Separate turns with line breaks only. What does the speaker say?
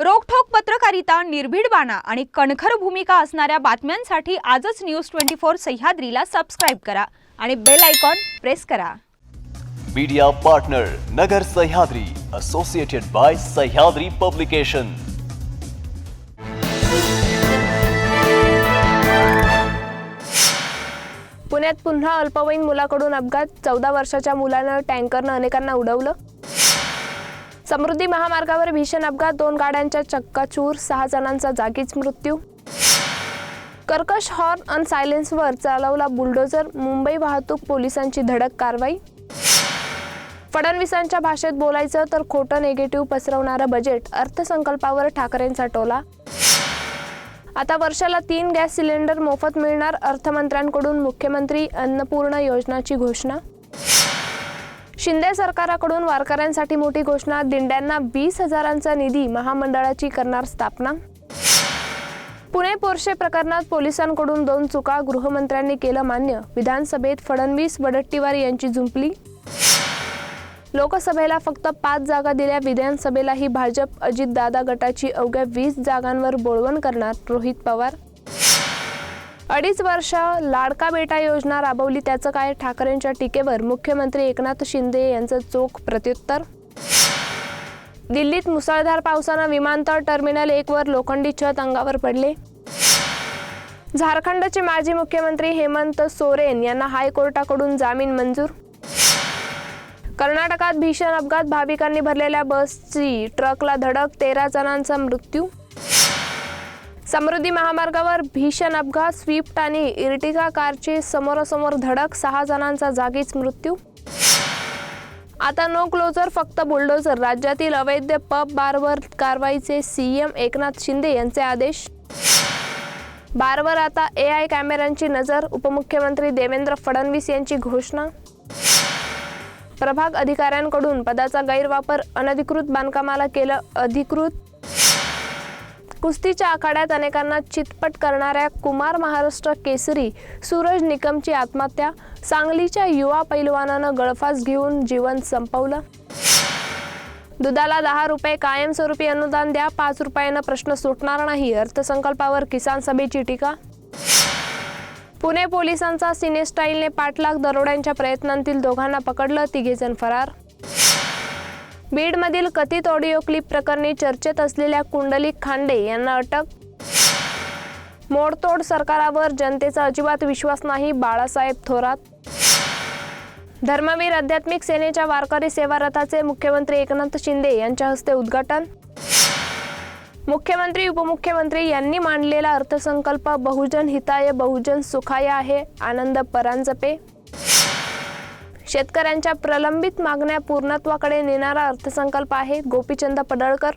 रोखठोक पत्रकारिता निर्भीड बाणा आणि कणखर भूमिका असणाऱ्या बातम्यांसाठी आजच न्यूज ट्वेंटी फोर सह्याद्रीला सबस्क्राईब करा आणि बेल आयकॉन प्रेस करा.
Media partner Nagar Sahyadri associated by Sahyadri publication
पुण्यात पुन्हा अल्पवयीन मुलाकडून अपघात चौदा वर्षाच्या मुलानं टँकरनं अनेकांना उडवलं? समृद्धी महामार्गावर भीषण अपघात दोन गाड्यांच्या चक्काचूर सहा जणांचा जागीच मृत्यू. कर्कश हॉर्न अन सायलेन्सवर चालवला बुलडोजर मुंबई वाहतूक पोलिसांची धडक कारवाई. फडणवीसांच्या भाषेत बोलायचं तर खोटं निगेटिव्ह पसरवणारं बजेट अर्थसंकल्पावर ठाकरेंचा टोला. आता वर्षाला तीन गॅस सिलेंडर मोफत मिळणार अर्थमंत्र्यांकडून मुख्यमंत्री अन्नपूर्णा योजनाची घोषणा. शिंदे सरकाराकडून वारकऱ्यांसाठी मोठी घोषणा दिंड्यांना वीस हजारांचा निधी महामंडळाची करणार स्थापना. पुणे पोर्शे प्रकरणात पोलिसांकडून दोन चुका गृहमंत्र्यांनी केलं मान्य विधानसभेत फडणवीस वडट्टीवार यांची झुंपली लोकसभेला फक्त पाच जागा दिल्या विधानसभेलाही भाजप अजितदादा गटाची अवघ्या वीस जागांवर बोळवण करणार रोहित पवार. अडीच वर्ष लाडका बेटा योजना राबवली. त्याचं काय? ठाकरेंच्या टीकेवर मुख्यमंत्री एकनाथ शिंदे यांचं चोख प्रत्युत्तर? दिल्लीत मुसळधार पावसानं विमानतळ टर्मिनल एकवर लोखंडी छत अंगावर पडले. झारखंडचे माजी मुख्यमंत्री हेमंत सोरेन यांना हायकोर्टाकडून जामीन मंजूर. कर्नाटकात भीषण अपघात भाविकांनी भरलेल्या बसची ट्रकला धडक तेरा जणांचा मृत्यू. समृद्धी महामार्गावर भीषण अपघात स्विफ्ट आणि इर्टिगा कारची समोरासमोर धडक सहा जणांचा जागीच मृत्यू. आता नो क्लोजर फक्त बुलडोजर राज्यातील अवैध पब बारवर कारवाईचे सीएम एकनाथ शिंदे यांचे आदेश. बारवर आता ए आय कॅमेऱ्यांची नजर उपमुख्यमंत्री देवेंद्र फडणवीस यांची घोषणा. प्रभाग अधिकाऱ्यांकडून पदाचा गैरवापर अनधिकृत बांधकामाला केलं अधिकृत. कुस्तीच्या आखाड्यात अनेकांना चितपट करणाऱ्या कुमार महाराष्ट्र केसरी सूरज निकमची आत्महत्या सांगलीच्या युवा पैलवानानं गळफास घेऊन जीवन संपवलं. दुधाला दहा रुपये कायमस्वरूपी अनुदान द्या पाच रुपयानं प्रश्न सुटणार नाही अर्थसंकल्पावर किसान सभेची टीका. पुणे पोलिसांचा सिनेस्टाईलने पाठलाग दरोड्यांच्या प्रयत्नांतील दोघांना पकडलं तिघेजण फरार. बीडमधील कथित ऑडिओ क्लिप प्रकरणी चर्चेत असलेल्या कुंडलिक खांडे यांना अटक? मोडतोड सरकारावर जनतेचा अजिबात विश्वास नाही बाळासाहेब थोरात? धर्मवीर आध्यात्मिक सेनेच्या वारकरी सेवा रथाचे मुख्यमंत्री एकनाथ शिंदे यांच्या हस्ते उद्घाटन? मुख्यमंत्री उपमुख्यमंत्री यांनी मांडलेला अर्थसंकल्प बहुजन हिताय बहुजन सुखाय आहे आनंद परांजपे. शेतकऱ्यांच्या प्रलंबित मागण्या पूर्णत्वाकडे नेणारा अर्थसंकल्प आहे. गोपीचंद पडळकर